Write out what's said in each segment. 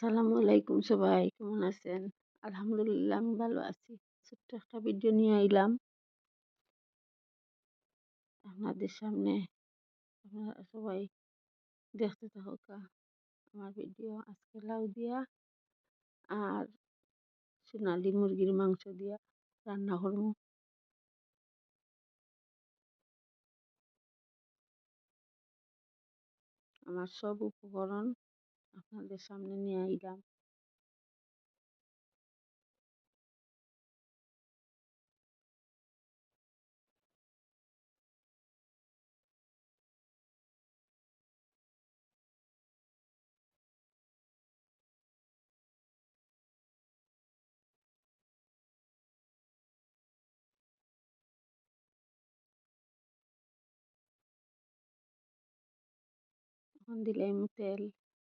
আসসালামু আলাইকুম সবাই, কেমন আছেন? আলহামদুলিল্লাহ, আমি ভালো আছি। ছোট্ট একটা ভিডিও নিয়ে আইলাম। আপনাদের সামনে আপনারা সবাই দেখতে থাকা আমার ভিডিও আজকে লাউ দিয়া আর সোনালি মুরগির মাংস দিয়া রান্না করব। আমার সব উপকরণ আপনাদের সামনে নিয়ে আইলাম। এখন দিলাম তেল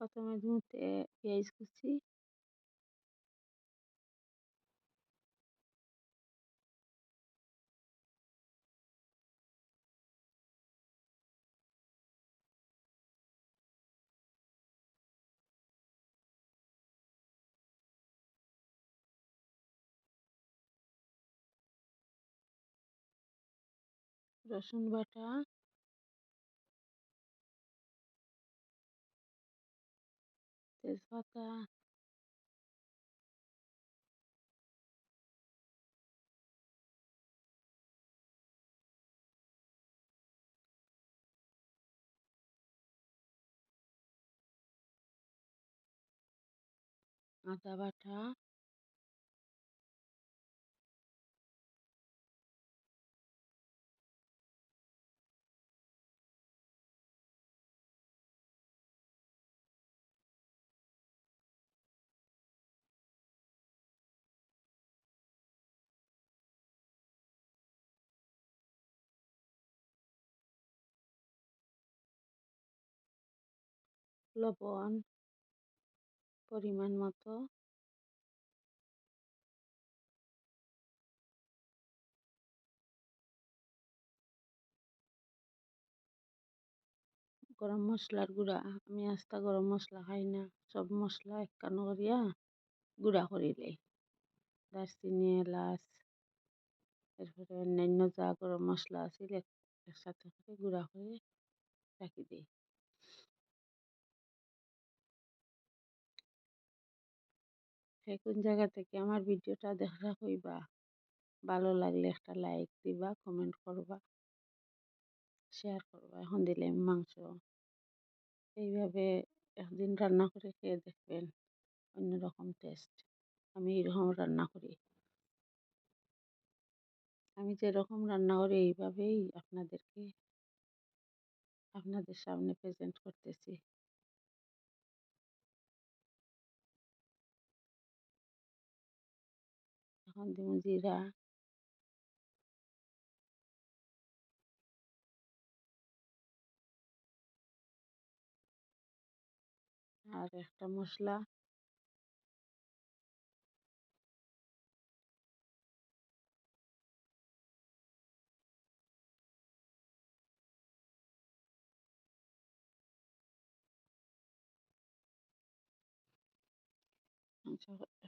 প্রথমে ধুতে পেঁয়াজ কুচি। রসুন বাটা। তেজপাতা আদা বাটা লবণ পরিমাণ মতো। গরম মশলার গুঁড়া, আমি আস্তা গরম মশলা খাই না। সব মশলা একখানো করিয়া গুঁড়া করি লাই। দারচিনি, এলাচ, এরপরে অন্যান্য যা গরম মশলা আছিল একসাথে করে গুঁড়া করে রাখি দিই সে কোন জায়গা থেকে আমার ভিডিওটা দেখা হইবা? ভালো লাগলে একটা লাইক দিবা কমেন্ট করবা শেয়ার করবা। এখন দিলাম মাংস। এইভাবে একদিন রান্না করে খেয়ে দেখবেন অন্যরকম টেস্ট আমি এরকম রান্না করি। আমি যেরকম রান্না করি, এইভাবেই আপনাদেরকে আপনাদের সামনে প্রেজেন্ট করতেছি। এখন জিরা আর একটা মশলা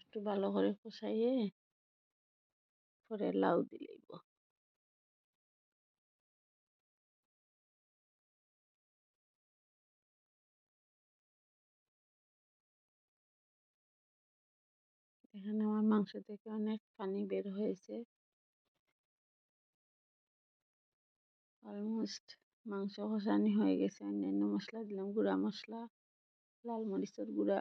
একটু ভালো করে কষাইয়ে পরে লাউ দিলেইব এখানে আমার মাংস থেকে অনেক পানি বের হয়েছে। অলমোস্ট মাংস কষানি হয়ে গেছে। অন্যান্য মশলা দিলাম। গুঁড়া মশলা, লাল মরিচের গুঁড়া।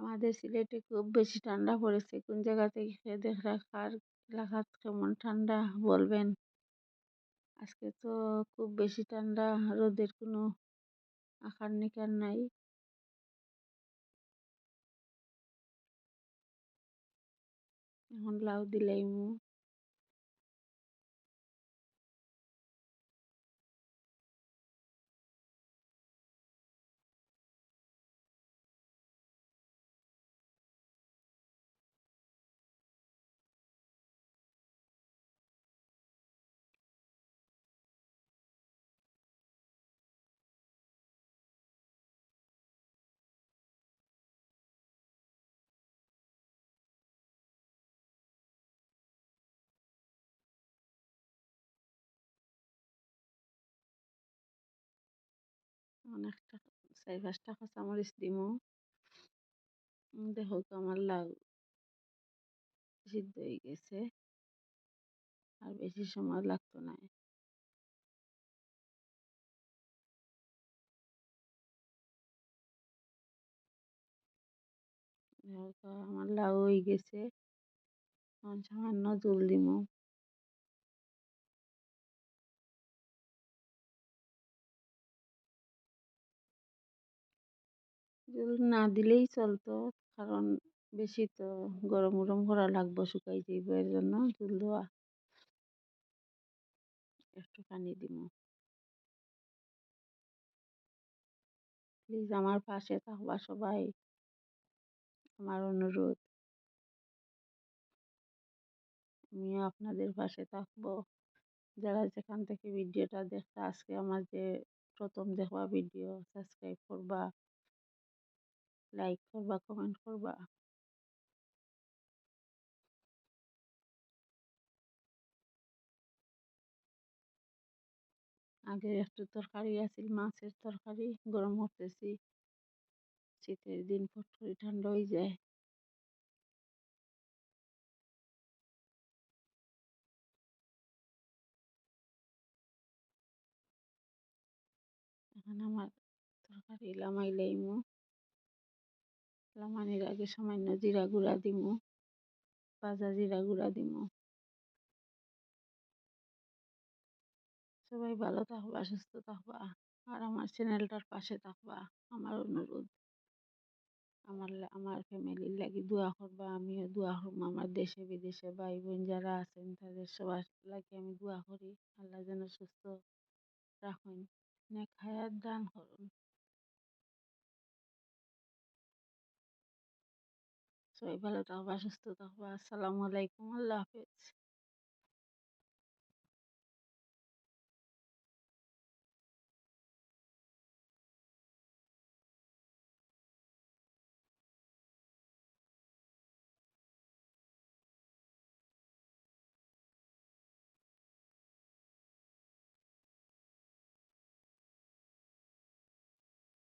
আমাদের সিলেটে খুব বেশি ঠান্ডা পড়েছে। কোন জায়গা থেকে দেখা কার লাগাত কেমন ঠান্ডা বলবেন? আজকে তো খুব বেশি ঠান্ডা, রোদের কোনো আকার নিকার নাই। এখন লাউ দিলাইমু অনেকটা চার পাঁচটা কাঁচামরিচ দিমু। দেখো আমার লাউ সিদ্ধ হয়ে গেছে। আর বেশি সময় লাগতো না। আমার লাউ হয়ে গেছে। সামান্য জল দিমু। জল না দিলেই চলতো। কারণ বেশি তো গরম গরম করা লাগবো শুকাই যাইব, এর জন্য জল দেওয়া একটু পানি দিমু। প্লিজ আমার পাশে থাকবা সবাই। আমার অনুরোধ। আমিও আপনাদের পাশে থাকব। যারা যেখান থেকে ভিডিওটা দেখতে, আজকে আমার যে প্রথম দেখবা ভিডিও সাবস্ক্রাইব করবা। লাইক করবা কমেন্ট করবা? আগে একটু তরকারি আছিল, মাছের তরকারি, গরম করতেছি। শীতের দিন ফটকরি ঠান্ডা হয়ে যায়। এখন আমার তরকারি লামাই লাইমু। লামানির আগে সামান্য জিরা গুঁড়া দিমু, ভাজা জিরা গুঁড়া দিমু। সবাই ভালো থাকবা, সুস্থ থাকবা, আর আমার চ্যানেলটার পাশে থাকবা, আমার অনুরোধ। আমার আমার ফ্যামিলির লাগি দোয়া করবা, আমিও দোয়া করব। আমার দেশে, বিদেশে ভাই বোন যারা আছেন, তাদের সবার লাগে আমি দোয়া করি। আল্লাহ যেন সুস্থ রাখুন। হায়াত দান করুন। সবাই ভালো থাকবা সুস্থ থাকবা আসসালামু আলাইকুম আল্লাহ হাফেজ।